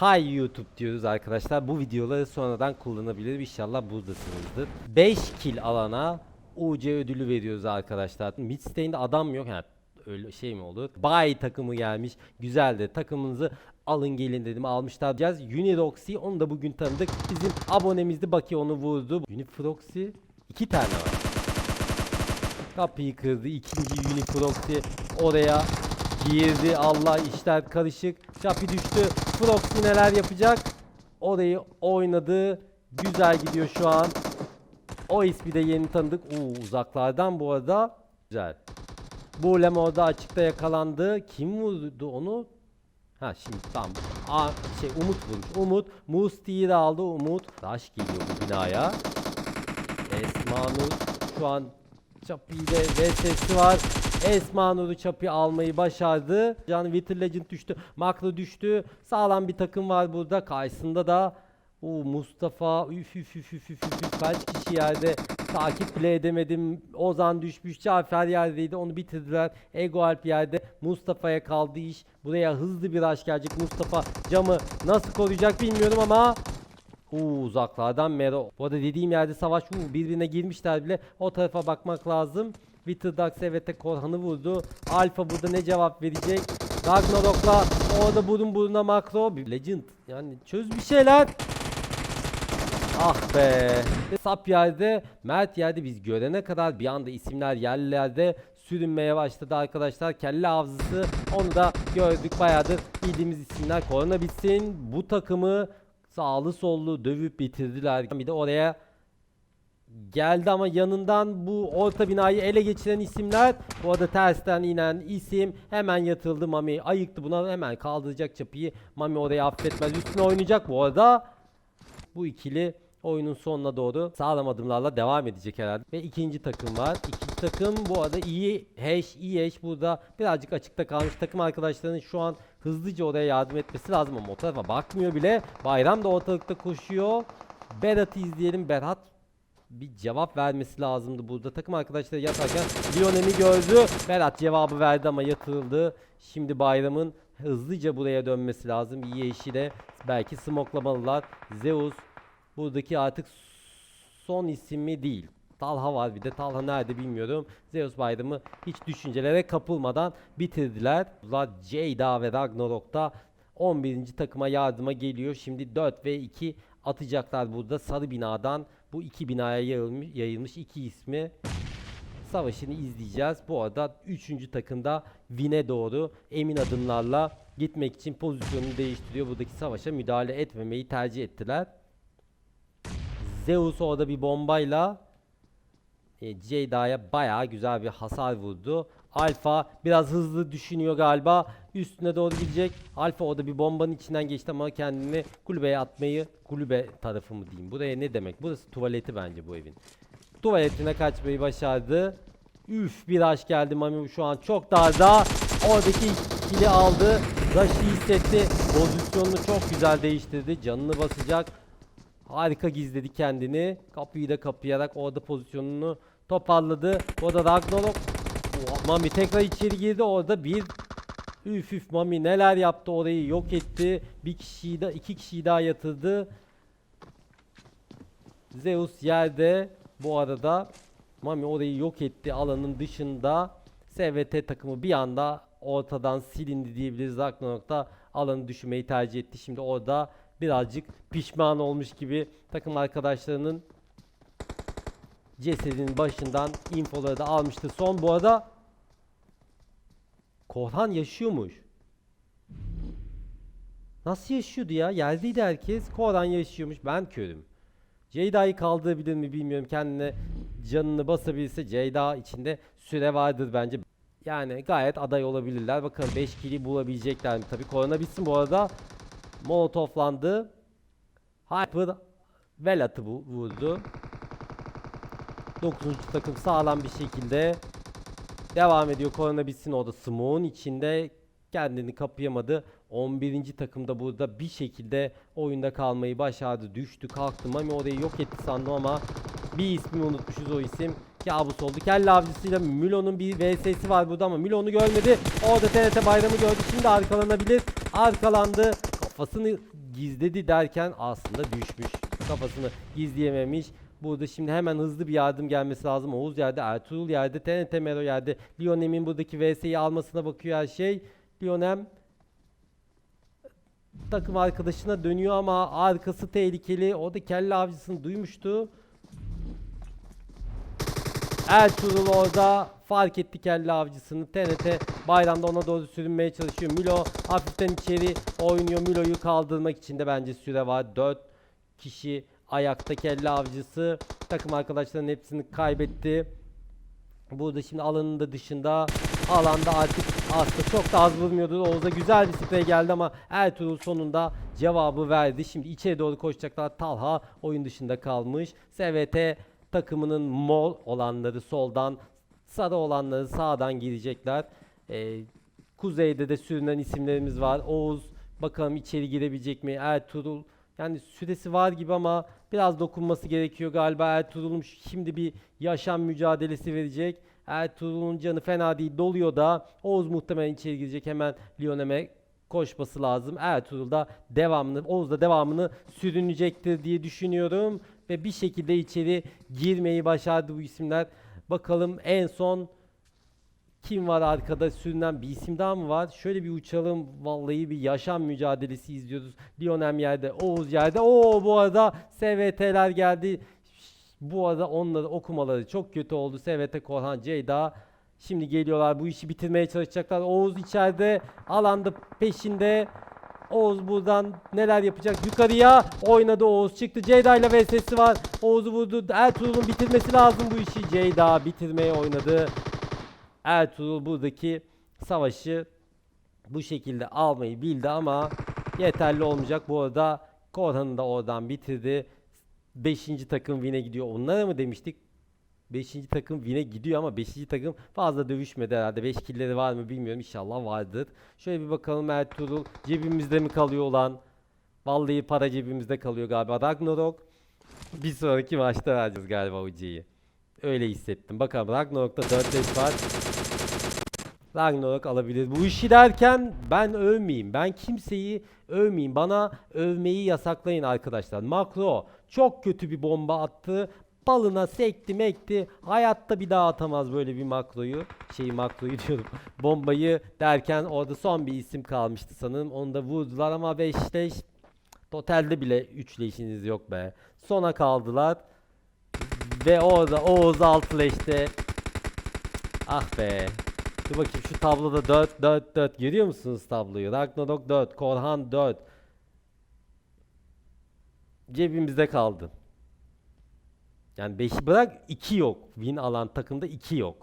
Hi YouTube diyoruz arkadaşlar. Bu videoları sonradan kullanabilir. İnşallah buradasınızdır. 5 kill alana UC ödülü veriyoruz arkadaşlar. Midstay'inde adam yok. Ha, öyle şey mi olur? Bay takımı gelmiş. Güzeldi. Takımınızı alın gelin dedim. Almışlar diyeceğiz. Uniroxy onu da bugün tanıdık. Bizim abonemizdi. Baki onu vurdu. Uniproxy iki tane var. Kapıyı kırdı. İkinci Uniproxy oraya girdi. Allah işler karışık. Çapi düştü. Proxy neler yapacak? Orayı oynadı. Güzel gidiyor şu an. O ismi de yeni tanıdık. Oo, uzaklardan bu arada. Güzel. Bulem orada açıkta yakalandı. Kim vurdu onu? Ha şimdi tamam. Aa, şey Umut vurmuş. Umut. Musti'yi de aldı Umut. Taş geliyor bu binaya. Esma Nur şu an Çapi ile VS'si var. Esma Nur'u Çapi almayı başardı. Can Wither Legend düştü. Makro düştü. Sağlam bir takım var burada. Karşısında da o Mustafa üf üf üf üf üf üf kaç kişi yerde takip bile edemedim. Ozan düşmüş. Cafer yerdeydi. Onu bitirdiler. Ego Alp yerde. Mustafa'ya kaldı iş. Buraya hızlı bir aş gelecek. Mustafa camı nasıl koruyacak bilmiyorum ama Uuu uzaklardan Mero. Bu arada dediğim yerde savaş uu, birbirine girmişler bile. O tarafa bakmak lazım. Witterdax evet Korhan'ı vurdu. Alfa burada ne cevap verecek? Ragnarok'la orada burun buruna makro. Bir Legend yani çöz bir şeyler. Ah be. Sap yerde, Mert yerde biz görene kadar bir anda isimler yerlerde sürünmeye başladı arkadaşlar. Kelle avcısı onu da gördük bayağıdır bildiğimiz isimler. Korona bitsin bu takımı sağlı sollu dövüp bitirdiler. Bir de oraya geldi ama yanından bu orta binayı ele geçiren isimler bu arada tersten inen isim hemen yatıldı Mami ayıktı buna hemen kaldıracak çapıyı Mami orayı affetmez üstüne oynayacak bu arada bu ikili oyunun sonuna doğru sağlam adımlarla devam edecek herhalde. Ve ikinci takım var. İkinci takım bu arada iyi hash, iyi hash burada birazcık açıkta kalmış. Takım arkadaşlarının şu an hızlıca oraya yardım etmesi lazım ama o tarafa bakmıyor bile. Bayram da ortalıkta koşuyor. Berat'ı izleyelim. Berat bir cevap vermesi lazımdı burada. Takım arkadaşları yatarken Lionel'i gördü. Berat cevabı verdi ama yatırıldı. Şimdi Bayram'ın hızlıca buraya dönmesi lazım. İyi eşi de belki smoklamalılar. Zeus buradaki artık son ismi değil. Talha var bir de Talha nerede bilmiyorum. Zeus Bayram'ı hiç düşüncelere kapılmadan bitirdiler. Bunlar Jada ve Ragnarok'ta 11. takıma yardıma geliyor. Şimdi 4 ve 2 atacaklar burada sarı binadan. Bu iki binaya yayılmış, yayılmış iki ismi savaşını izleyeceğiz. Bu arada 3. takımda Vin'e doğru emin adımlarla gitmek için pozisyonunu değiştiriyor. Buradaki savaşa müdahale etmemeyi tercih ettiler. Zeus orada bir bombayla e, Jada'ya bayağı güzel bir hasar vurdu. Alfa biraz hızlı düşünüyor galiba. Üstüne doğru gidecek. Alfa orada bir bombanın içinden geçti ama kendini kulübeye atmayı kulübe tarafı mı diyeyim. Buraya ne demek? Burası tuvaleti bence bu evin. Tuvaletine kaçmayı başardı. Üf bir aş geldi Mami şu an çok darda. Oradaki kili aldı. Rush'ı hissetti. Pozisyonunu çok güzel değiştirdi. Canını basacak. Harika gizledi kendini. Kapıyı da kapayarak orada pozisyonunu toparladı. O da Ragnarok. Mami tekrar içeri girdi. Orada bir üf üf Mami neler yaptı orayı yok etti. Bir kişiyi de iki kişiyi daha yatırdı. Zeus yerde bu arada Mami orayı yok etti alanın dışında. SVT takımı bir anda ortadan silindi diyebiliriz. Ragnarok'ta alanı düşürmeyi tercih etti. Şimdi orada birazcık pişman olmuş gibi takım arkadaşlarının cesedin başından infoları da almıştı. Son bu arada Korhan yaşıyormuş. Nasıl yaşıyordu ya? Geldiydi herkes. Korhan yaşıyormuş. Ben körüm. Ceyda'yı kaldırabilir mi bilmiyorum. Kendine canını basabilse Ceyda içinde süre vardır bence. Yani gayet aday olabilirler. Bakalım 5 kili bulabilecekler mi? Tabii korona bitsin bu arada. Molotoflandı. Hyper Velat'ı vurdu. 9. takım sağlam bir şekilde devam ediyor. Korona bitsin orada Smoke'un içinde kendini kapayamadı. 11. takımda burada bir şekilde oyunda kalmayı başardı. Düştü kalktı. Mami orayı yok etti sandım ama bir ismi unutmuşuz o isim. Kabus oldu. Kelle avcısıyla Mülo'nun bir VS'si var burada ama Mülo onu görmedi. Orada TRT bayramı gördü. Şimdi arkalanabilir. Arkalandı. Kafasını gizledi derken aslında düşmüş. Kafasını gizleyememiş. Burada şimdi hemen hızlı bir yardım gelmesi lazım. Oğuz yerde, Ertuğrul yerde, TNT Mero yerde. Lionem'in buradaki VS'yi almasına bakıyor her şey. Lionem takım arkadaşına dönüyor ama arkası tehlikeli. O da kelle avcısını duymuştu. Ertuğrul orada fark etti kelle avcısını. TNT bayramda ona doğru sürünmeye çalışıyor. Milo hafiften içeri oynuyor. Milo'yu kaldırmak için de bence süre var. 4 kişi ayakta kelle avcısı. Takım arkadaşlarının hepsini kaybetti. Burada şimdi alanın da dışında alanda artık aslında çok da az vurmuyordu. Oğuz'a güzel bir sprey geldi ama Ertuğrul sonunda cevabı verdi. Şimdi içeri doğru koşacaklar. Talha oyun dışında kalmış. SVT takımının mol olanları soldan, sarı olanları sağdan girecekler. Ee, kuzeyde de sürünen isimlerimiz var. Oğuz bakalım içeri girebilecek mi? Ertuğrul yani süresi var gibi ama biraz dokunması gerekiyor galiba. Ertuğrul'un şimdi bir yaşam mücadelesi verecek. Ertuğrul'un canı fena değil doluyor da Oğuz muhtemelen içeri girecek. Hemen Lionem'e koşması lazım. Ertuğrul da devamını, Oğuz da devamını sürünecektir diye düşünüyorum. Ve bir şekilde içeri girmeyi başardı bu isimler. Bakalım en son kim var arkada sürünen bir isim daha mı var? Şöyle bir uçalım. Vallahi bir yaşam mücadelesi izliyoruz. Lionem yerde, Oğuz yerde. Oo bu arada SVT'ler geldi. Bu arada onları okumaları çok kötü oldu. SVT Korhan Ceyda. Şimdi geliyorlar bu işi bitirmeye çalışacaklar. Oğuz içeride alanda peşinde. Oğuz buradan neler yapacak? Yukarıya oynadı Oğuz çıktı. Ceyda ile VS'si var. Oğuz'u vurdu. Ertuğrul'un bitirmesi lazım bu işi. Ceyda bitirmeye oynadı. Ertuğrul buradaki savaşı bu şekilde almayı bildi ama yeterli olmayacak. Bu arada Korhan'ı da oradan bitirdi. 5. takım win'e gidiyor. Onlara mı demiştik? 5. takım win'e gidiyor ama 5. takım fazla dövüşmedi herhalde. 5 killleri var mı bilmiyorum. İnşallah vardır. Şöyle bir bakalım Ertuğrul cebimizde mi kalıyor olan? Vallahi para cebimizde kalıyor galiba. Ragnarok bir sonraki maçta vereceğiz galiba hocayı. Öyle hissettim. Bakalım Ragnarok'ta 4 5 var. Ragnarok alabilir. Bu işi derken ben övmeyeyim. Ben kimseyi övmeyeyim. Bana övmeyi yasaklayın arkadaşlar. Makro çok kötü bir bomba attı. Balına sekti mekti. Hayatta bir daha atamaz böyle bir makroyu. Şeyi makroyu diyorum. Bombayı derken orada son bir isim kalmıştı sanırım. Onu da vurdular ama 5 leş. Totalde bile 3 leşiniz yok be. Sona kaldılar. Ve Oğuz 6 leşte. Ah be. Dur bakayım şu tabloda 4 4 4 görüyor musunuz tabloyu? Ragnarok 4, Korhan 4. Cebimizde kaldı. Yani 5'i bırak 2 yok. Win alan takımda 2 yok.